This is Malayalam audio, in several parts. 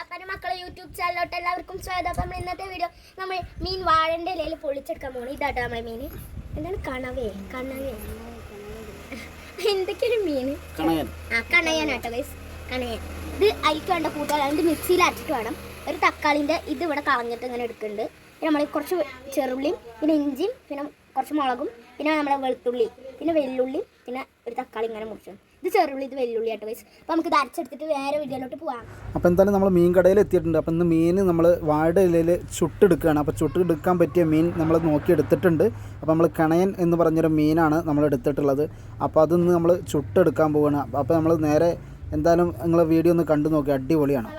അപ്പന്റെ മക്കളെ യൂട്യൂബ് ചാനലിലോട്ട് എല്ലാവർക്കും സ്വാഗതം. അപ്പം നമ്മൾ ഇന്നത്തെ വീഡിയോ നമ്മൾ മീൻ വാഴന്റെ ഇലയിൽ പൊളിച്ചെടുക്കാൻ പോകണം ഇതാട്ടോ നമ്മളെ മീൻ. എന്താണ്? കണവേ കണവേ. എന്തൊക്കെയാണ് മീൻ? ആ കണയാനാട്ടോ ഗൈസ് കണയൻ. ഇത് അതിലേക്ക് വേണ്ട കൂട്ടുകാർ അതിന്റെ മിക്സിയിൽ വേണം. ഒരു തക്കാളിന്റെ ഇത് ഇവിടെ കളഞ്ഞിട്ട് ഇങ്ങനെ എടുക്കുന്നുണ്ട്. പിന്നെ നമ്മൾ കുറച്ച് ചെറുള്ളിയും പിന്നെ ഇഞ്ചിയും പിന്നെ കുറച്ച് മുളകും പിന്നെ നമ്മളെ വെളുത്തുള്ളി പിന്നെ വെല്ലുള്ളി പിന്നെ ഒരു തക്കാളി ഇങ്ങനെ മുറിച്ചു. ഇത് ചെറുള്ളി ഇത് വെല്ലുള്ളി ആട്ടോ വൈസ് അപ്പോൾ നമുക്ക് അരച്ചെടുത്തിട്ട് വേറെ വീഡിയോയിലോട്ട് പോവാം. അപ്പോൾ എന്തായാലും നമ്മൾ മീൻ കടയിൽ എത്തിയിട്ടുണ്ട്. അപ്പോൾ ഇന്ന് മീൻ നമ്മൾ വാഴയുടെ ഇലയിൽ ചുട്ടെടുക്കുകയാണ്. അപ്പോൾ ചുട്ടെടുക്കാൻ പറ്റിയ മീൻ നമ്മൾ നോക്കി എടുത്തിട്ടുണ്ട്. അപ്പോൾ നമ്മൾ കണയൻ എന്ന് പറഞ്ഞൊരു മീനാണ് നമ്മൾ എടുത്തിട്ടുള്ളത്. അപ്പോൾ അതിന്ന് നമ്മൾ ചുട്ടെടുക്കാൻ പോവുകയാണ് അപ്പോൾ നമ്മൾ നേരെ എന്തായാലും നിങ്ങൾ വീഡിയോ ഒന്ന് കണ്ടു നോക്കി. അടിപൊളിയാണ്.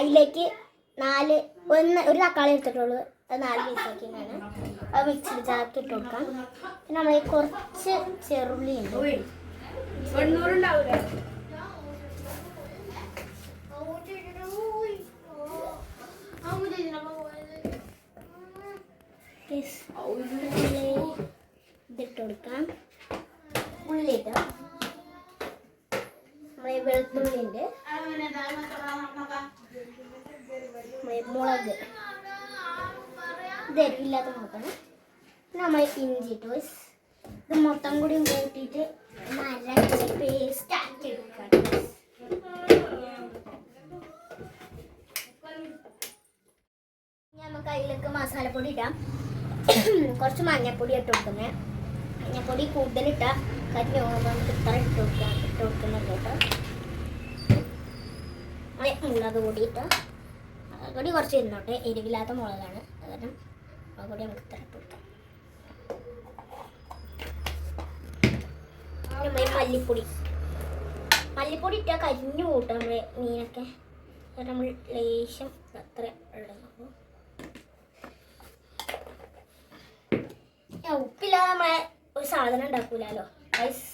അതിലേക്ക് നാല് ഒന്ന് ഒരു തക്കാളി എടുത്തിട്ടുള്ളൂ. അത് നാല് പീസാക്കിയാണ് അത് മിക്സിയിൽ ചാക്കി ഇട്ട് കൊടുക്കാം. പിന്നെ നമ്മൾ കുറച്ച് ചെറുള്ളി ഉണ്ട്. ഇതിട്ട് കൊടുക്കാം. ഉള്ളി ഇട്ട് നമ്മളെ വെളുത്തുള്ളി ഉണ്ട് മുളക്. ഇത് എരിവില്ലാത്ത പിന്നെ നമ്മൾ ഇഞ്ചി guys. ഇത് മൊത്തം കൂടി കൂട്ടിയിട്ട് നല്ല പേസ്റ്റ് ആക്കി എടുക്കാം guys. ഇനി നമുക്ക് മസാലപ്പൊടി ഇടാം. കുറച്ച് മഞ്ഞപ്പൊടി ഇട്ട് കൊടുക്കുന്നത് മഞ്ഞപ്പൊടി കൂടുതൽ ഇട്ടാൽ കരിഞ്ഞു നമുക്ക് ഇത്ര ഇട്ട് കൊടുക്കാം ഇട്ട് കൊടുക്കുന്നുണ്ട് കേട്ടോ. മുളക് പൊടി ഇട്ടോ മുളക് പൊടി കുറച്ച് ഇരുന്നോട്ടെ എരിവില്ലാത്ത മുളകാണ്. കാരണം പൊടി നമുക്ക് ഇട്ട് പിന്നെ നമ്മളെ മല്ലിപ്പൊടി. മല്ലിപ്പൊടി ഇട്ടാൽ കരിഞ്ഞു കൂട്ടാം നമ്മളെ മീനൊക്കെ. നമ്മൾ ലേശം അത്ര ഉള്ളത് ഞാൻ ഉപ്പില്ലാതെ നമ്മളെ ഒരു സാധനം ഉണ്ടാക്കൂലോ റൈസ്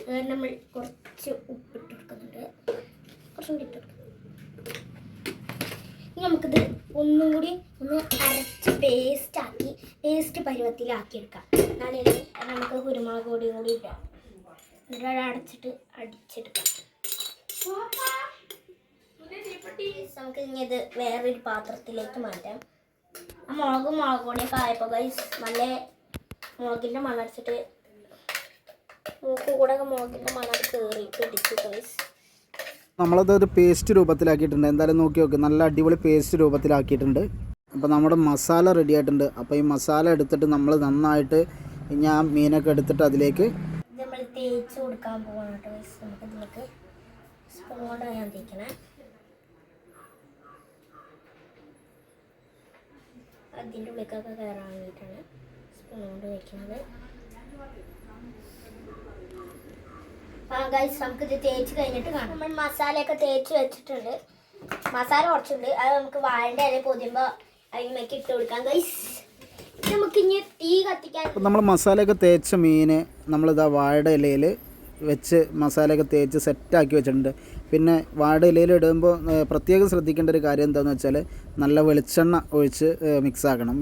അതുകൊണ്ട് നമ്മൾ കുറച്ച് ഉപ്പിട്ട് കൊടുക്കുന്നുണ്ട്. കുറച്ചും കൂടി ഇട്ട് കൊടുക്കും. ഇനി നമുക്കിത് ഒന്നും കൂടി ഒന്ന് അരച്ച് പേസ്റ്റ് ആക്കി പേസ്റ്റ് പരുവത്തിലാക്കി എടുക്കാം എന്നാലേ നമുക്ക് കുരുമുളക് പൊടിയും കൂടി ഇടാം. എന്നിട്ട് അടച്ചിട്ട് അടിച്ചെടുക്കാം. നമുക്ക് ഇനി ഇത് വേറൊരു പാത്രത്തിലേക്ക് മാറ്റാം. ആ മുളകും മുളക് പൊടിയൊക്കെ ആയപ്പോൾ ഗൈസ് നല്ല മുളകിന്റെ മണടിച്ചിട്ട് മൂക്ക് കൂടെ മുളകിന്റെ മണട് കയറി ഇടിച്ചു ഗൈസ് നമ്മളത് ഒരു പേസ്റ്റ് രൂപത്തിലാക്കിയിട്ടുണ്ട്. എന്തായാലും നോക്കി നോക്ക്. നല്ല അടിപൊളി പേസ്റ്റ് രൂപത്തിലാക്കിയിട്ടുണ്ട്. അപ്പോൾ നമ്മുടെ മസാല റെഡി ആയിട്ടുണ്ട്. അപ്പോൾ ഈ മസാല എടുത്തിട്ട് നമ്മൾ നന്നായിട്ട് ഞാൻ മീനൊക്കെ എടുത്തിട്ട് അതിലേക്ക് നമ്മൾ തേച്ച് കൊടുക്കാൻ പോകണം കേട്ടോ. നമുക്ക് ഇതിലേക്ക് സ്പൂൺ കൊണ്ടാണ് ഞാൻ അതിന്റെ ഉള്ളിലേക്കൊക്കെ കയറാൻ വേണ്ടിയിട്ടാണ് സ്പൂൺ കൊണ്ട് വെക്കുന്നത് ആ ഗൈസ് നമുക്ക് ഇത് തേച്ച് കഴിഞ്ഞിട്ട് കാണാം. നമ്മൾ മസാലയൊക്കെ തേച്ച് വെച്ചിട്ടുണ്ട്. മസാല കുറച്ചുണ്ട്. അത് നമുക്ക് വാഴന്റെ ഇല പൊതിയുമ്പോൾ കൊടുക്കാം. തീ നമ്മൾ മസാലയൊക്കെ തേച്ച മീന് നമ്മളിതാ വാഴയുടെ ഇലയിൽ വെച്ച് മസാലയൊക്കെ തേച്ച് സെറ്റാക്കി വെച്ചിട്ടുണ്ട്. പിന്നെ വാഴ ഇലയിൽ ഇടുമ്പോൾ പ്രത്യേകം ശ്രദ്ധിക്കേണ്ട ഒരു കാര്യം എന്താണെന്ന് വെച്ചാൽ നല്ല വെളിച്ചെണ്ണ ഒഴിച്ച് മിക്സ് ആക്കണം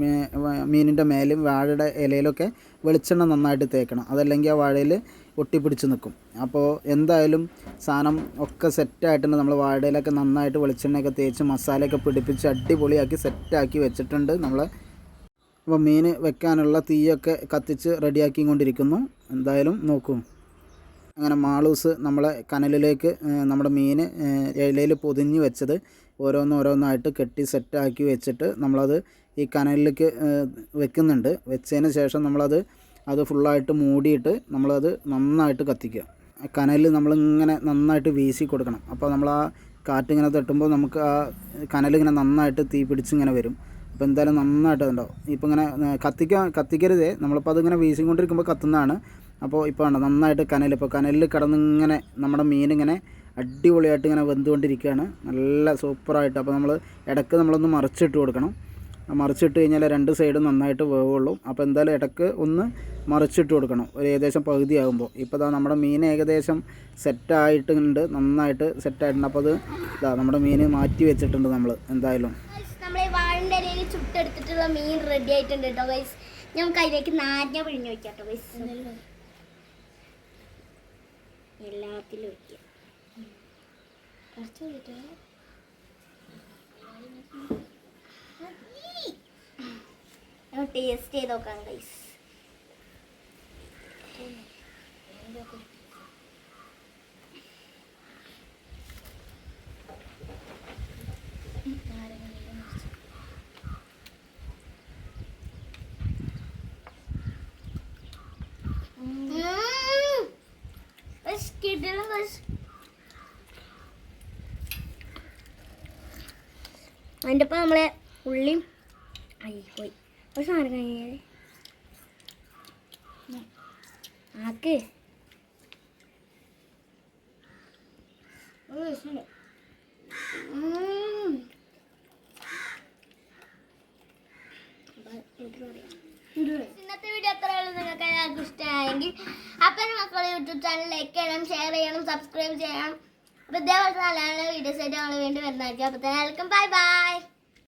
മീനിന്റെ മേലും വാഴയുടെ ഇലയിലൊക്കെ വെളിച്ചെണ്ണ നന്നായിട്ട് തേക്കണം. അതല്ലെങ്കിൽ ആ വാഴയിൽ ഒട്ടിപ്പിടിച്ച് നിൽക്കും. അപ്പോൾ എന്തായാലും സാധനം ഒക്കെ സെറ്റായിട്ടുണ്ട് നമ്മൾ വാഴയിലൊക്കെ നന്നായിട്ട് വെളിച്ചെണ്ണയൊക്കെ തേച്ച് മസാലയൊക്കെ പിടിപ്പിച്ച് അടിപൊളിയാക്കി സെറ്റാക്കി വെച്ചിട്ടുണ്ട് നമ്മൾ അപ്പോൾ മീൻ വെക്കാനുള്ള തീയൊക്കെ കത്തിച്ച് റെഡിയാക്കി കൊണ്ടിരിക്കുന്നു. എന്തായാലും നോക്കൂ. അങ്ങനെ മാളൂസ് നമ്മളെ കനലിലേക്ക് നമ്മുടെ മീൻ ഇലയിൽ പൊതിഞ്ഞ് വെച്ചത് ഓരോന്നോരോന്നായിട്ട് കെട്ടി സെറ്റാക്കി വെച്ചിട്ട് നമ്മളത് ഈ കനലിലേക്ക് വെക്കുന്നുണ്ട്. വെച്ചതിന് ശേഷം നമ്മളത് അത് ഫുള്ളായിട്ട് മൂടിയിട്ട് നമ്മളത് നന്നായിട്ട് കത്തിക്കുക. കനലിൽ നമ്മളിങ്ങനെ നന്നായിട്ട് വീശി കൊടുക്കണം. അപ്പോൾ നമ്മൾ ആ കാറ്റിങ്ങനെ തട്ടുമ്പോൾ നമുക്ക് ആ കനലിങ്ങനെ നന്നായിട്ട് തീ പിടിച്ചിങ്ങനെ വരും. അപ്പോൾ എന്തായാലും നന്നായിട്ട് ഉണ്ടാവും ഇപ്പോൾ ഇങ്ങനെ കത്തിക്കാൻ കത്തിക്കരുതേ. നമ്മളിപ്പോൾ അതിങ്ങനെ വീശിക്കൊണ്ടിരിക്കുമ്പോൾ കത്തുന്നതാണ്. അപ്പോൾ ഇപ്പോൾ ഉണ്ട് നന്നായിട്ട് കനൽ ഇപ്പോൾ കനലിൽ കിടന്നിങ്ങനെ നമ്മുടെ മീനിങ്ങനെ അടിപൊളിയായിട്ട് ഇങ്ങനെ വെന്തുകൊണ്ടിരിക്കുകയാണ്. നല്ല സൂപ്പറായിട്ട്. അപ്പോൾ നമ്മൾ ഇടയ്ക്ക് നമ്മളൊന്ന് മറിച്ചിട്ട് കൊടുക്കണം. മറിച്ചിട്ട് കഴിഞ്ഞാൽ രണ്ട് സൈഡും നന്നായിട്ട് വേവുള്ളൂ. അപ്പോൾ എന്തായാലും ഇടയ്ക്ക് ഒന്ന് മറിച്ചിട്ട് കൊടുക്കണം. ഒരു ഏകദേശം പകുതി ആകുമ്പോൾ ഇപ്പോൾ ഇതാ നമ്മുടെ മീൻ ഏകദേശം സെറ്റായിട്ടുണ്ട് നന്നായിട്ട് സെറ്റായിട്ടുണ്ട് അപ്പോൾ അത് ഇതാ നമ്മുടെ മീൻ മാറ്റി വെച്ചിട്ടുണ്ട് നമ്മൾ എന്തായാലും. ഇലയിൽ ചുട്ടെടുത്തിട്ടുള്ള മീൻ റെഡി ആയിട്ടുണ്ട് കേട്ടോ അതിലേക്ക് നാരങ്ങ പിഴിഞ്ഞ് വെക്കാം കേട്ടോ ഗൈസ് എല്ലാത്തിലും വെക്കുക കുറച്ച് ടേസ്റ്റ് ചെയ്ത് നോക്കാം ഗൈസ് കിട്ടണം അതിന്റെ ഒപ്പം നമ്മളെ ഉള്ളിയും അയ്യ പോയി. ഒരു സാധനം കഴിഞ്ഞത് ആക്ക്. ഇന്നത്തെ വീഡിയോ അത്ര നിങ്ങൾക്ക് എല്ലാവർക്കും ഇഷ്ടമായെങ്കിൽ അപ്പം മക്കളെ യൂട്യൂബ് ചാനൽ ലൈക്ക് ചെയ്യണം ഷെയർ ചെയ്യണം സബ്സ്ക്രൈബ് ചെയ്യണം. അപ്പോൾ ഇതേപോലത്തെ നല്ല നല്ല വീഡിയോസ് ആയിട്ട് നമ്മൾ വീണ്ടും വരുന്നതായിരിക്കും. അപ്പോൾ തന്നെ ബൈ ബൈ